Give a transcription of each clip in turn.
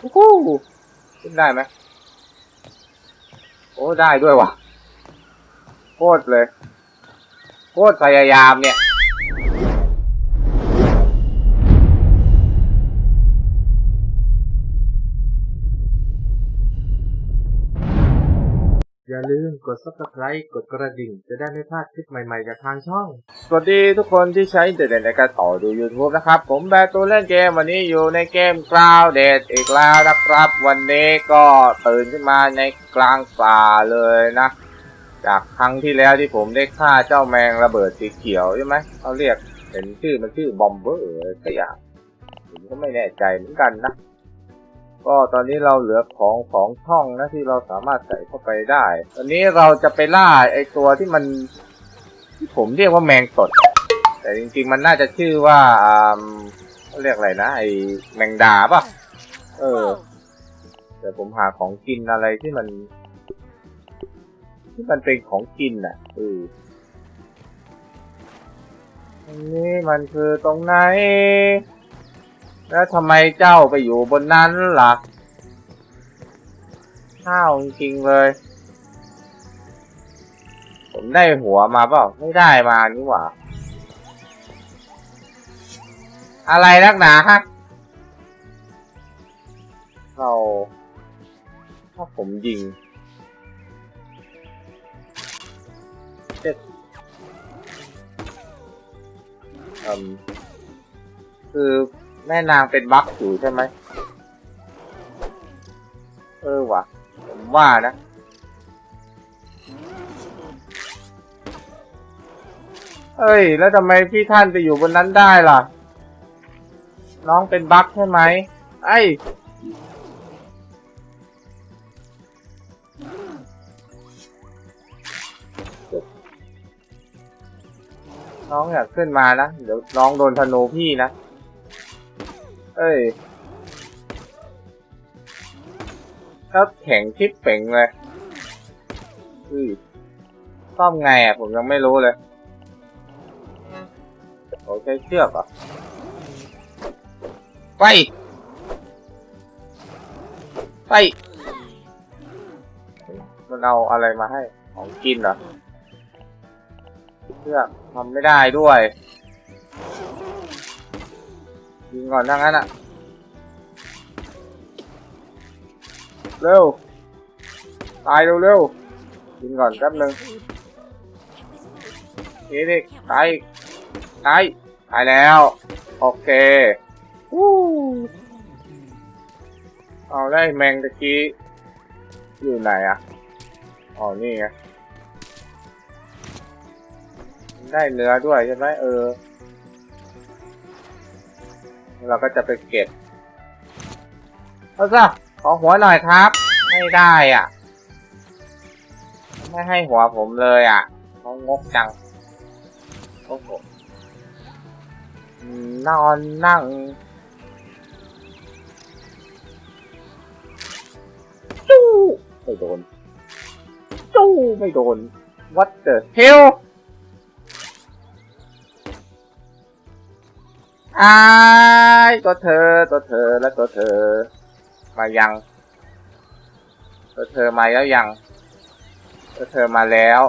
โอ้โหขึ้นได้ไหมโอ้ได้ด้วยวะโคตรเลยโคตรพยายามเนี่ย อย่าลืมกด subscribe กดกระดิ่ง จะได้ไม่พลาดคลิปใหม่ๆจากทางช่อง สวัสดีทุกคนที่ใช้อินเทอร์เน็ตในการต่อดู YouTube นะครับ ผมแบร์ตัวเล่นเกมวันนี้อยู่ในเกม Cloud d a t อีกแล้วนะครับ วันนี้ก็ตื่นขึ้นมาในกลางป่าเลยนะ จากครั้งที่แล้วที่ผมได้ฆ่าเจ้าแมงระเบิดสีเขียวใช่ไหมเขาเรียกเห็นชื่อมันชื่อบอมเบอร์อะไรสักอย่างผมก็ไม่แน่ใจเหมือนกันนะ ก็ตอนนี้เราเหลือของของช่องนะที่เราสามารถใส่เข้าไปได้ ตอนนี้เราจะไปล่าไอตัวที่มันที่ผมเรียกว่าแมงตดแต่จริงๆมันน่าจะชื่อว่าอ่าเรียกอะไรนะไอแมงดาป่ะ เออเดี๋ยวผมหาของกินอะไรที่มัน ที่มันเป็นของกินน่ะเออตรงนี้มันคือตรงไหน แล้วทำไมเจ้าไปอยู่บนนั้นล่ะข้าวจริงเลย ผมได้หัวมาเปล่า ไม่ได้มานี่หว่า อะไรนักหนาฮะเราถ้าผมยิงเจ็ดอืมคือ แม่นางเป็นบั๊กอยู่ใช่ไหม เออว่ะผมว่านะ เอ้ย แล้วทำไมพี่ท่านไปอยู่บนนั้นได้ล่ะ น้องเป็นบั๊กใช่ไหม ไอ้น้องอยากขึ้นมานะ เดี๋ยวน้องโดนธนูพี่นะ เอ้ยแล้วแข็งทิปเป่งเลยอุ้ยซ่อมไงอะ ผมยังไม่รู้เลยโอ้ใช้เชือกเหรอะ ไป ไป มันเอาอะไรมาให้ ของกินเหรอ เชือกทำไม่ได้ด้วย ยิงก่อนทั้งนั้นอะเร็ว ตายเร็วเร็วๆยิงก่อนแป๊บหนึ่งนี่ดิตายตายตายแล้ว โอเควู้เอาได้แมงตะกี้ อยู่ไหนอะอ๋อนี่ไงได้เนื้อด้วยใช่ไหมเออ เราก็จะไปเก็บเอาซะขอหัวหน่อยครับ ไม่ได้อะ ไม่ให้หัวผมเลยอะเขางกจังโอ้โหนอนนั่งจู้ไม่โดนจู้ไม่โดน what the hell อายตัวเธอตัวเธอและตัวเธอ มายัง ตัวเธอมาแล้วยัง ตัวเธอมาแล้ว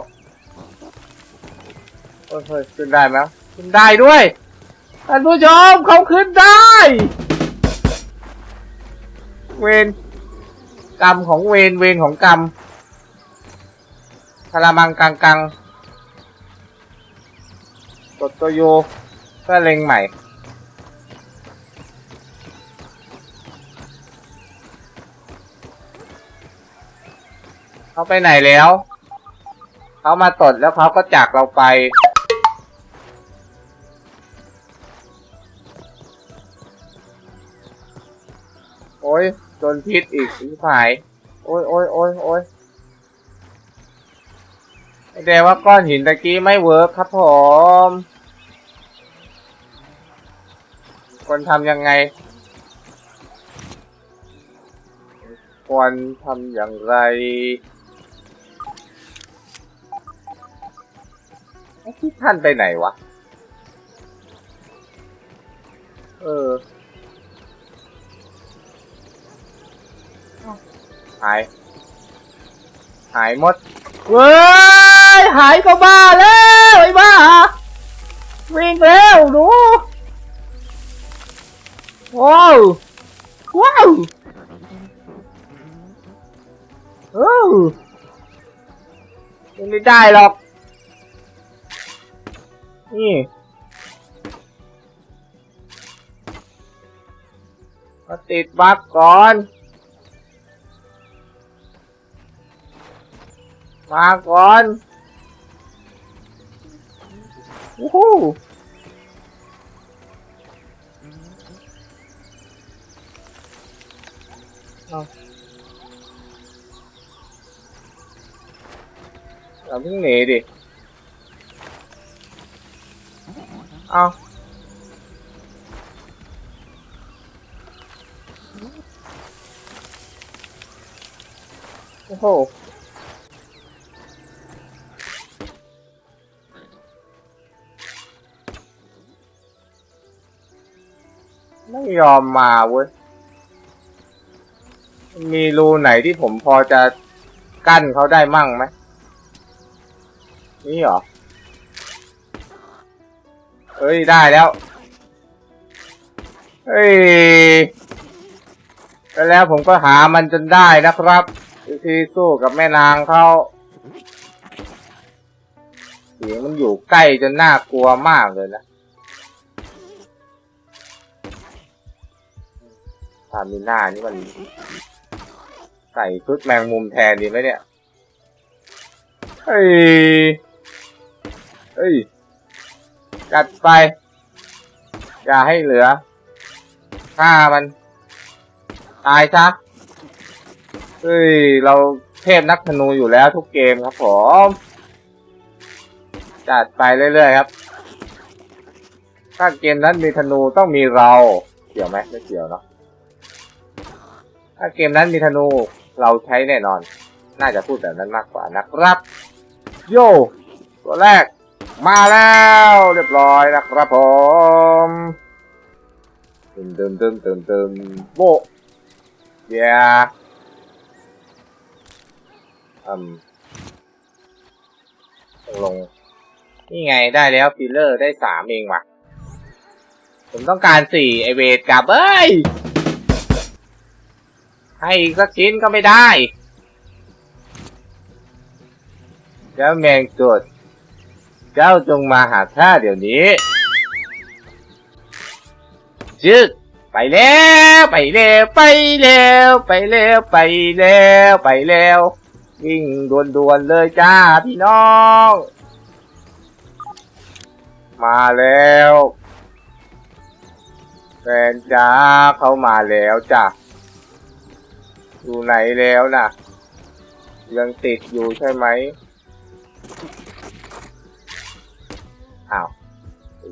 โอ้ยเฮ้ยขึ้นได้ไหมขึ้นได้ด้วยท่านผู้ชมเขาขึ้นได้ เวรกรรมของเวรเวรของกรรมคารามังกังกังกดตัวโยก็เล็งใหม่ เขาไปไหนแล้ว เขามาตดแล้วเขาก็จากเราไป โอ้ยโดนพิษอีกที่าย โอ้ยโอ้ยโอ้ยโอ้ยแสดงว่าก้อนหินตะกี้ไม่เวิร์คครับผมควรทำยังไงควรทำอย่างไร ที่ท่านไปไหนวะ เออหาย หายหมด เว้ย หายก็บ้าแล้วไอ้บ้า วิ่งแล้วหนูว้าวว้าวโอ้ยังไม่ได้หรอก นี่มาติดบั๊กก่อน มาก่อนวู้ฮู้เอาเราเพิ่งหนีดิ เอาโอ้โหไม่ยอมมาเว้ย มีรูไหนที่ผมพอจะกั้นเขาได้มั่งไหม นี่หรอ เฮ้ยได้แล้วเฮ้ยแล้วแล้วผมก็หามันจนได้นะครับวิธีสู้กับแม่นางเขาเสียงมันอยู่ใกล้จนน่ากลัวมากเลยนะทามิน่านี่มัน ใส่ชุดแมงมุมแทนดีไหมเนี่ย เฮ้ย เฮ้ย จัดไป อย่าให้เหลือฆ่ามัน ตายซะเฮ้ย เราเทพนักธนูอยู่แล้วทุกเกมครับผม จัดไปเรื่อยๆครับ ถ้าเกมนั้นมีธนูต้องมีเราเกี่ยวไหมไม่เกี่ยวเนาะถ้าเกมนั้นมีธนูเราใช้แน่นอน น่าจะพูดแบบนั้นมากกว่านะครับ โยตัวแรก มาแล้วเรียบร้อยนะครับผมตึมตึมตึมตึมตึมโบเยอืมลง นี่ไงได้แล้วฟิลเลอร์ได้สามเองว่ะ ผมต้องการสี่ไอเวทกับเอ้ย ให้อีกสักชิ้นก็ไม่ได้เจ้าแมงจุด เจ้าจงมาหาข้าเดี๋ยวนี้จึกไปแล้วไปแล้วไปแล้วไปแล้วไปแล้วไปแล้ววิ่งด่วนๆเลยจ้าพี่น้อง มาแล้วแฟนจ้าเขามาแล้วจ้ะอยู่ไหนแล้วน่ะ ยังติดอยู่ใช่ไหม อ้าว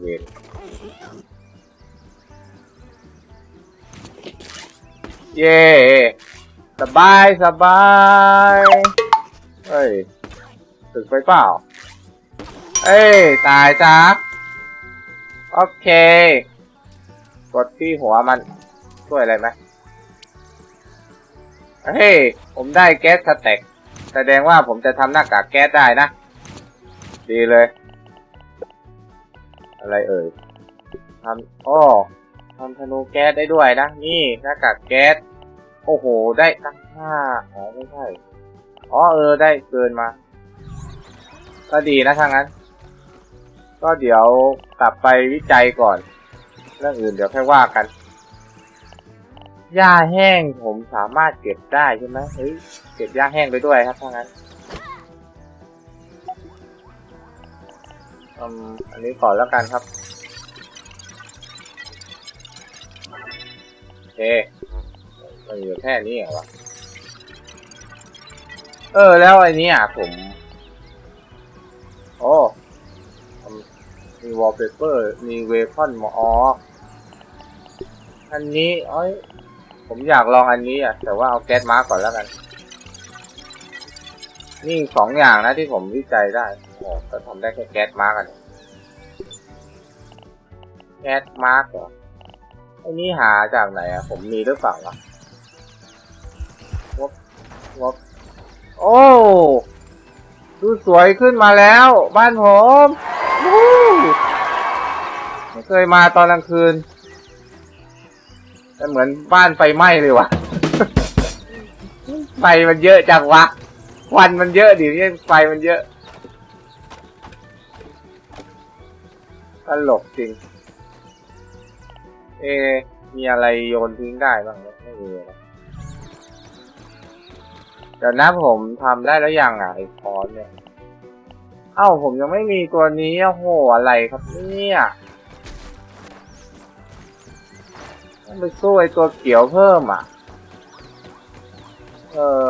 เวนเย่สบายสบายเฮ้ยถึกไปเปล่า เอ้ย ตายจ้าโอเค กดที่หัวมันช่วยอะไรไหมเฮ้ย ผมได้แก๊สสแต็ก แสดงว่าผมจะทำหน้ากากแก๊สได้นะ ดีเลย อะไรเอ่ยทำอ้อทำธนูแก๊สได้ด้วยนะ นี่หน้ากากแก๊ส โอ้โห ได้ตั้งห้าอ๋อไม่ใช่ อ๋อเออได้เกินมา ก็ดีนะถ้างั้น ก็เดี๋ยวกลับไปวิจัยก่อน เรื่องอื่นเดี๋ยวค่อยว่ากัน หญ้าแห้งผมสามารถเก็บได้ใช่ไหมเฮ้ย เก็บหญ้าแห้งไปด้วยครับถ้างั้น อันนี้ก่อนแล้วกันครับโอเคมันอยู่แค่นี้เหรอวะเออ แล้วไอ้นี้อะผม โอ้อืมมีวอลเปเปอร์ มีเวพอนมอออันนี้เอ้ยผมอยากลองอันนี้อะ แต่ว่าเอาแก๊สมาก่อนแล้วกัน นี่สองอย่างนะที่ผมวิจัยได้ โอ้ก็ทำได้แค่แก๊สมาร์กอันแก๊สมาร์กเหรอไอ้นี่หาจากไหนอะ ผมมีหรือเปล่าวะวบวบโอ้ดูสวยขึ้นมาแล้ว บ้านผมไม่เคยมาตอนกลางคืนแต่เหมือนบ้านไฟไหม้เลยว่ะไฟมันเยอะจังวะควันมันเยอะดิเนี่ยไฟมันเยอะ ตลกจริง เอ มีอะไรโยนทิ้งได้บ้างไหมไม่มีนะเดี๋ยวนะผมทำได้แล้วยังอะไอ้คอนเนี่ย เอ้าผมยังไม่มีตัวนี้โอ้โหอะไรครับเนี่ยต้องไปสู้ไอ้ตัวเขียวเพิ่มอะ เออ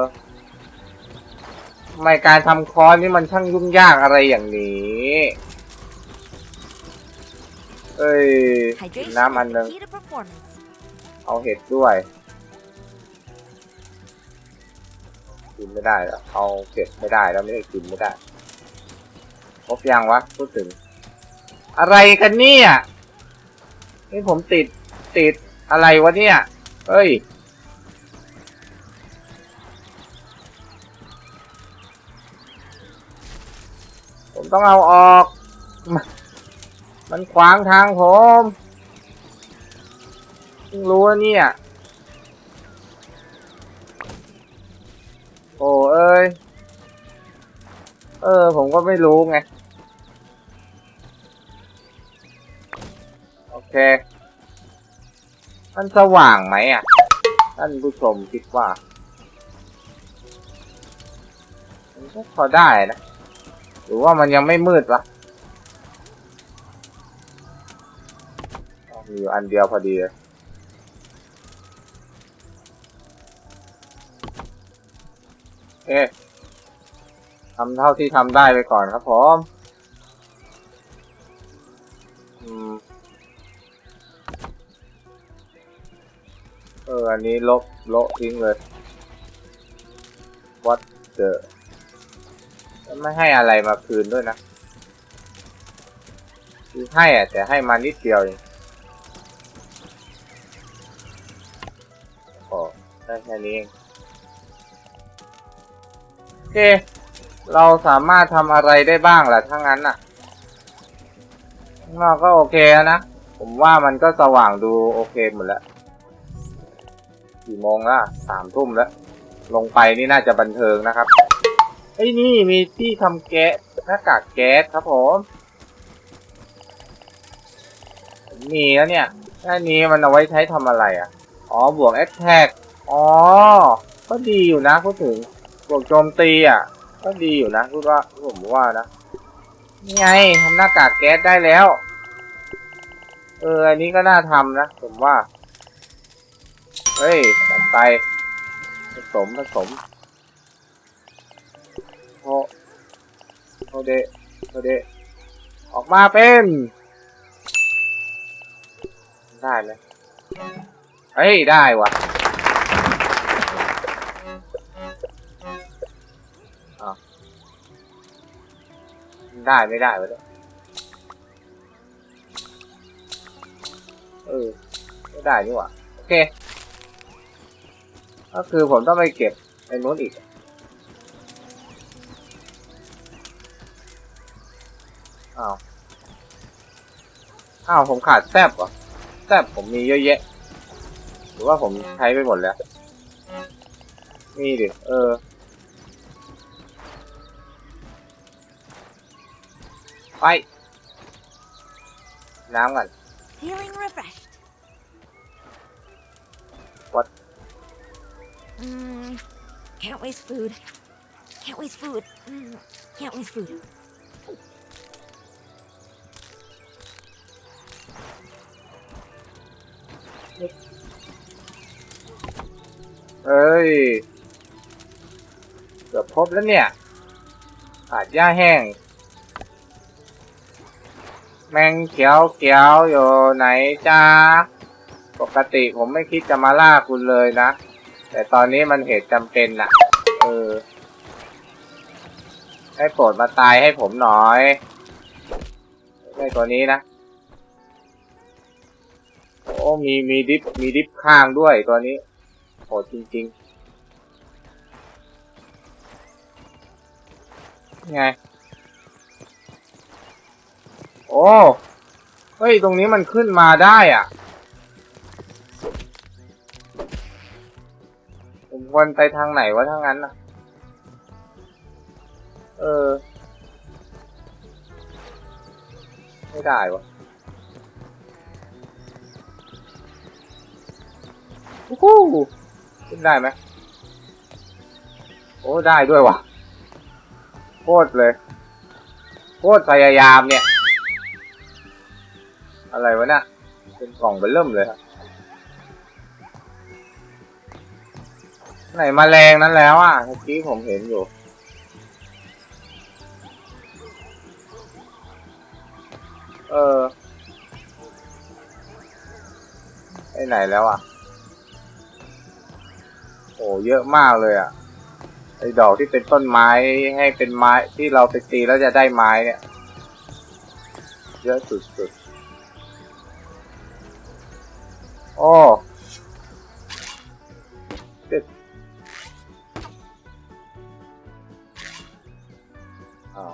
ทำไมการทำคอนนี่มันช่างยุ่งยากอะไรอย่างนี้ เอ้ย Hydration น้ำอัน is หนึ่ง the key to performance. เอาเห็ดด้วยกินไม่ได้แล้วเอาเก็บไม่ได้แล้วไม่ได้กินไม่ได้ครบยังวะพูดถึง อะไรกันเนี่ยนี่ผมติดติดอะไรวะเนี่ยเอ้ยผมต้องเอาออก มันขวางทางผมรู้ว่าเนี่ย โอ้เอ้ย เออ ผมก็ไม่รู้ไง โอเค มันสว่างไหมอะ ท่านผู้ชมคิดว่ามันก็พอได้นะ หรือว่ามันยังไม่มืดวะ อยู่อันเดียวพอดี เอ๊ะทำเท่าที่ทำได้ไปก่อนครับผมอืมเออ อันนี้ลบโละทิ้งเลย what the ไม่ให้อะไรมาคืนด้วยนะ คือให้อะแต่ให้มานิดเดียวเอง แค่นี้เองโอเค เราสามารถทำอะไรได้บ้างล่ะถ้างั้นน่ะข้างนอกก็โอเคแล้วนะ ผมว่ามันก็สว่างดูโอเคหมดแล้ว กี่โมงแล้วสามทุ่มแล้ว ลงไปนี่น่าจะบันเทิงนะครับไอ้นี่มีที่ทำแก๊สหน้ากากแก๊สครับผมมีแล้วเนี่ยแค่นี้มันเอาไว้ใช้ทำอะไรอะ อ๋อบวกแอคแท็ก อ๋อ ก็ดีอยู่นะพูดถึงบวกโจมตีอะ ก็ดีอยู่นะพูดว่าผมว่านะนี่ไงทำหน้ากากแก๊สได้แล้ว เออ อันนี้ก็น่าทำนะผมว่า เฮ้ยจัดไป ผสมผสมโอโอเดโอเดออกมาเป็น ได้ไหมเฮ้ย ได้ว่ะ ได้ไม่ได้วะเนี่ยเออไม่ได้นี่หว่าโอเค ก็คือผมต้องไปเก็บไอ้นู้นอีก อ้าว อ้าว ผมขาดแซบเหรอ แซบผมมีเยอะแยะ หรือว่าผมใช้ไปหมดแล้วมีดิ เออ ไป น้ำกัน Feeling refreshed. What? Mm, can't waste food. Can't waste food. Mm, can't waste food. เอ้ย เกือบครบแล้วเนี่ย ขาดหญ้าแห้ง แมงเขียวเขียวอยู่ไหนจ้าปกติผมไม่คิดจะมาล่าคุณเลยนะ แต่ตอนนี้มันเหตุจำเป็นน่ะ เออ ให้โปรดมาตายให้ผมหน่อยในตัวนี้นะ โอ้มีมีดิฟมีดิฟข้างด้วยตัวนี้โหดจริงๆไง อ้ เฮ้ย ตรงนี้มันขึ้นมาได้อะ ผมควรไปทางไหนวะทางนั้นน่ะ เออ ไม่ได้วะโอ้โหขึ้นได้ไหมโอ้ ได้ด้วยวะโคตรเลยโคตรพยายามเนี่ย อะไรวะเนี่ยเป็นกล่องเบลเริ่มเลยครับไหนมาแรงนั้นแล้วอะเมื่อกี้ผมเห็นอยู่ เออไปไหนแล้วอะ โอ้เยอะมากเลยอะ ไอ้ดอกที่เป็นต้นไม้ให้เป็นไม้ที่เราไปตีแล้วจะได้ไม้เนี่ย เยอะสุดๆ โอ้เจ็ดอ้าว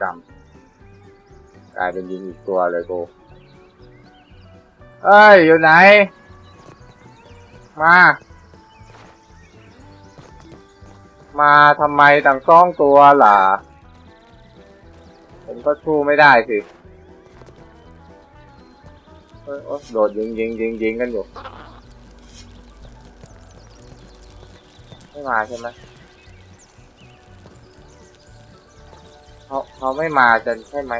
จำกลายเป็นยิงอีกตัวเลยกู เอ้ย อยู่ไหน มา มาทำไมต่างซ่องตัวล่ะ ผมก็สู้ไม่ได้สิเอ้ยโดดยิงยิงยิงยิงกันอยู่ไม่มาใช่ไหมเขาเขาไม่มาจะใช่ไหม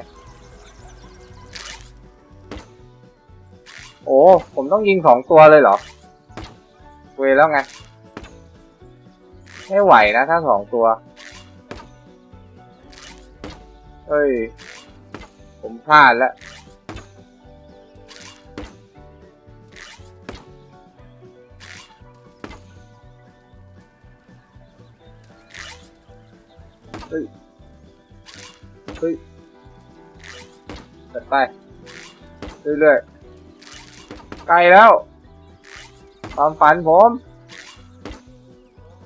โอ้ ผมต้องยิงสองตัวเลยเหรอ เวแล้วไง ไม่ไหวนะถ้าสองตัว เฮ้ย ผมพลาดแล้วเฮ้ย เฮ้ยจัดไป เรื่อยๆ ไกลแล้ว ความฝันผม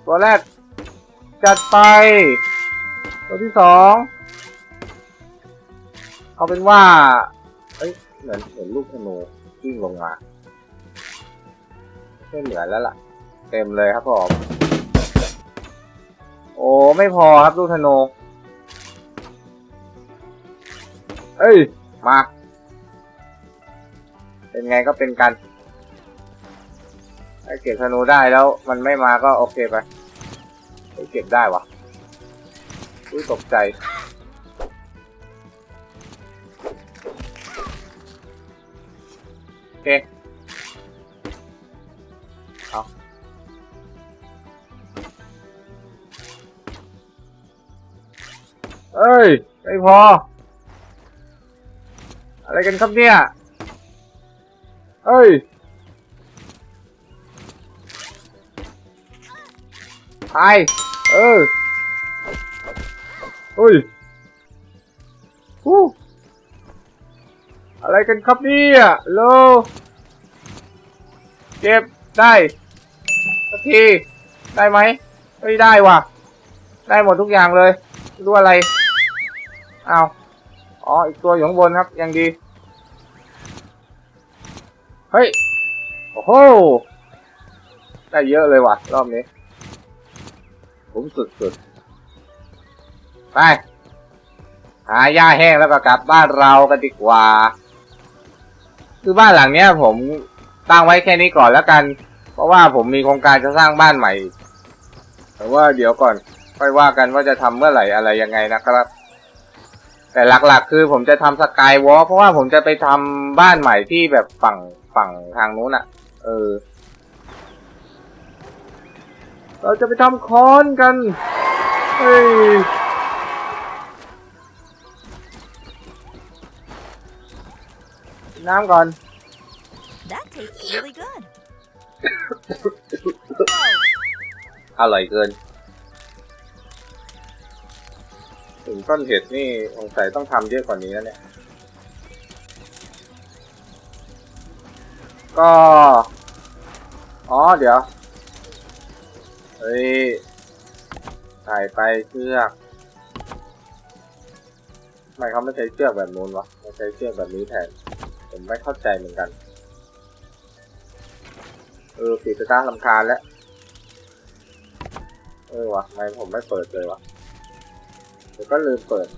ตัวแรก จัดไป ตัวที่สอง เอาเป็นว่า เอ้ย เหมือนเห็นลูกธนูวิ่งลงมาไม่เหมือแล้วล่ะ เต็มเลยครับผม โอ้ ไม่พอครับลูกธนู เอ้ย มา เป็นไงก็เป็นกันถ้าเก็บธนูได้แล้วมันไม่มาก็โอเคไปเฮ้ยเก็บได้วะอุ้ยตกใจ เคเอาเอ้ย ไม่พอ อะไรกันครับเนี่ย เอ้ยตายเออเฮ้ยฮู้ อะไรกันครับเนี่ยโลเก็บได้สักทีได้ไหมไม่ได้ว่ะ ได้หมดทุกอย่างเลยรู้อะไรเอาอ๋ออีกตัวอยู่ข้างบนครับยังดี เฮ้ย โอ้โห ได้เยอะเลยว่ะ รอบนี้ ผมสุดๆ ไป หาหญ้าแห้งแล้วก็กลับบ้านเรากันดีกว่า คือบ้านหลังเนี้ย ผมตั้งไว้แค่นี้ก่อนแล้วกัน เพราะว่าผมมีโครงการจะสร้างบ้านใหม่ แต่ว่าเดี๋ยวก่อนค่อยว่ากันว่าจะทำเมื่อไหร่อะไรยังไงนะครับ แต่หลักๆ คือผมจะทำสกายวอล์เพราะว่าผมจะไปทำบ้านใหม่ที่แบบฝั่งฝั่งทางนู้นอะ่ะเออ เราจะไปทำคอนกัน เฮ้ย น้ำก่อน That tastes really good. อร่อยเกิน ถึงต้นเห็ดนี่สงสัยต้องทำเยอะกว่านี้แล้วเนี่ย ก็ อ๋ออ๋อเดี๋ยว เฮ้ยใส่ไปเชือกทำไมเขาไม่ใช้เชือกแบบนู้นวะไม่ใช้เชือกแบบนี้แทน ผมไม่เข้าใจเหมือนกัน เออปิดสตาร์ลำคาญแล้ว เออวะทำไมผมไม่เปิดเลยวะเดี๋ยวก็ลืมเปิด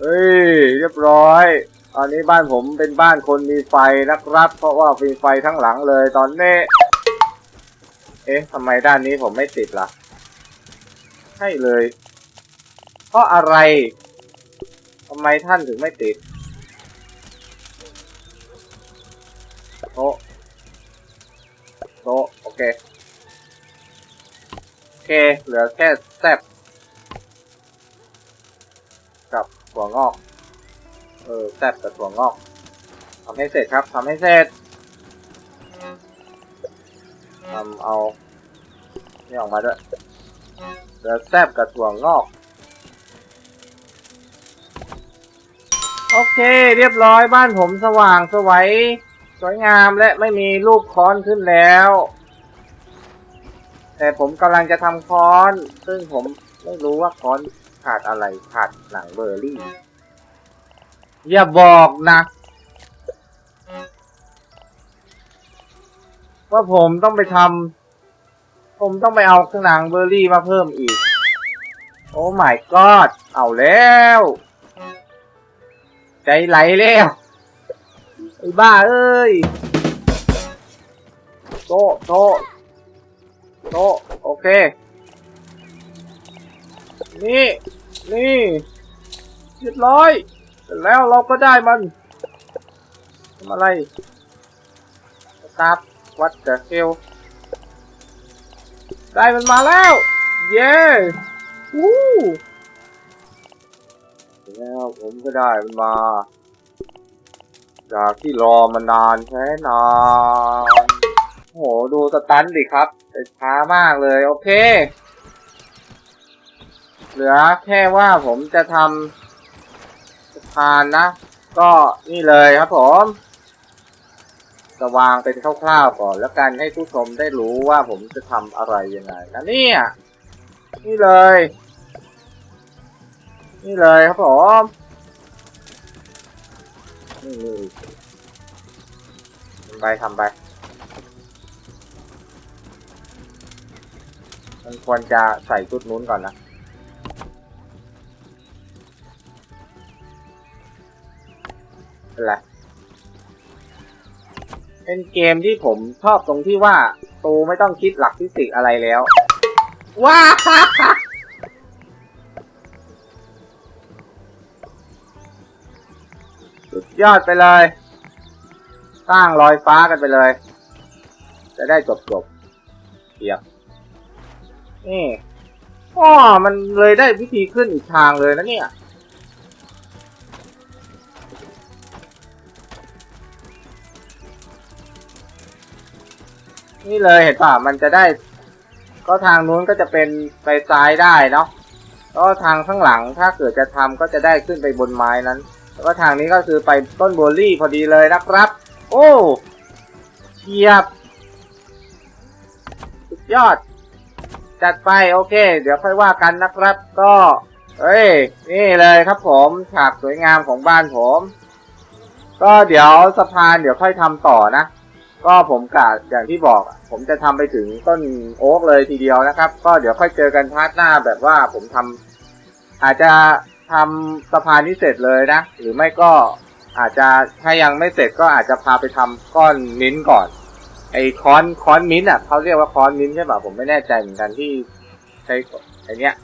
เฮ้ย เรียบร้อย ตอนนี้บ้านผมเป็นบ้านคนมีไฟนะครับ เพราะว่ามีไฟทั้งหลังเลยตอนนี้ เอ๊ะทำไมด้านนี้ผมไม่ติดล่ะ ใช่เลย เพราะอะไรทำไมท่านถึงไม่ติด โต๊ะโต๊ะโอเค โอเค เหลือแค่แซบกับถั่วงอก เออแซบกับถั่วงอกทำให้เสร็จครับทำให้เสร็จทำเอานี่ออกมาด้วยเหลือแซบกับถั่วงอกโอเค เรียบร้อยบ้านผมสว่างสวัย สวยงามและไม่มีรูปค้อนขึ้นแล้ว แต่ผมกำลังจะทำค้อน ซึ่งผมไม่รู้ว่าค้อนขาดอะไรขาดหนังเบอร์รี่ อย่าบอกนะ ว่าผมต้องไปทำผมต้องไปเอาเครื่องหนังเบอร์รี่มาเพิ่มอีก โอ้ my god เอาแล้ว ใจไหลแล้ว ไอ้บ้าเอ้ยโตโตโตโอเค นี่นี่เรียบร้อยเสร็จแล้วเราก็ได้มันทำอะไรสตาร์ทวัดเดอะเซลได้มันมาแล้ว เย้วู้แล้วผมก็ได้มันมา จากที่รอมานานแค่นานโหดูสตันดิครับแต่ช้ามากเลย โอเค เหลือแค่ว่าผมจะทำสะพานนะ ก็นี่เลยครับผมจะวางเป็นคร่าวๆก่อนแล้วกันให้ผู้ชมได้รู้ว่าผมจะทำอะไรยังไงนะเนี่ย นี่เลย นี่เลยครับผม ไปทำไป มันควรจะใส่ชุดนู้นก่อนนะเป็นไรเป็นเกมที่ผมชอบตรงที่ว่าตูไม่ต้องคิดหลักฟิสิกส์อะไรแล้ว ว้า ยอดไปเลย สร้างลอยฟ้ากันไปเลย จะได้จบจบๆเทียบนี่อ้อมันเลยได้วิธีขึ้นอีกทางเลยนะเนี่ยนี่เลยเห็นป่ะมันจะได้ ก็ทางนู้นก็จะเป็นไปซ้ายได้เนาะก็ทางข้างหลังถ้าเกิดจะทำก็จะได้ขึ้นไปบนไม้นั้น แล้วก็ทางนี้ก็คือไปต้นโบลี่พอดีเลยนะครับ โอ้เทียบ สุดยอด จัดไปโอเค เดี๋ยวค่อยว่ากันนะครับ ก็เอ้ย นี่เลยครับผมฉากสวยงามของบ้านผม ก็เดี๋ยวสะพานเดี๋ยวค่อยทำต่อนะ ก็ผมกะอย่างที่บอก ผมจะทำไปถึงต้นโอ๊กเลยทีเดียวนะครับ ก็เดี๋ยวค่อยเจอกันพาร์ทหน้าแบบว่าผมทำอาจจะ ทำสะพานนี้เสร็จเลยนะ หรือไม่ก็อาจจะถ้ายังไม่เสร็จก็อาจจะพาไปทำก้อนมิ้นท์ก่อน ไอ้ค้อนค้อนมิ้นท์อะเขาเรียกว่าค้อนมิ้นท์ใช่ป่ะผมไม่แน่ใจเหมือนกันที่ใช้ไอเนี้ย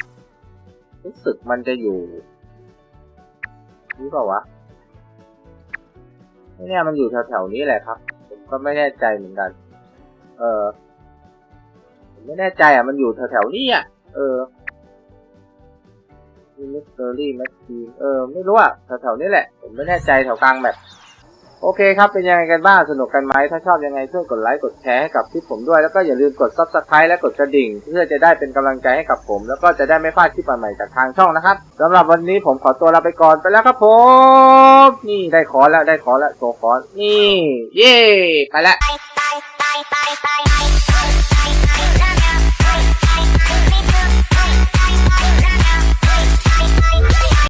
รู้สึกมันจะอยู่นี่เปล่าวะเนี่ยมันอยู่แถวๆนี้แหละครับ ผมก็ไม่แน่ใจเหมือนกัน เออผมไม่แน่ใจอะ มันอยู่แถวๆนี้อะ เออ มิสเตอรี่แม็กซีเออ ไม่รู้อะแถวๆนี้แหละ ผมไม่แน่ใจแถวกลางแบบ โอเคครับ เป็นยังไงกันบ้าง สนุกกันไหม ถ้าชอบยังไงช่วยกดไลค์ กดแชร์ให้กับคลิปผมด้วย แล้วก็อย่าลืมกด subscribe และกดกระดิ่ง เพื่อจะได้เป็นกำลังใจให้กับผม แล้วก็จะได้ไม่พลาดคลิปใหม่ๆจากทางช่องนะครับสำหรับวันนี้ผมขอตัวลาไปก่อนไปแล้วครับผม นี่ได้ขอแล้วได้ขอแล้วโชว์ขอนี่ เย่ไปแล้ว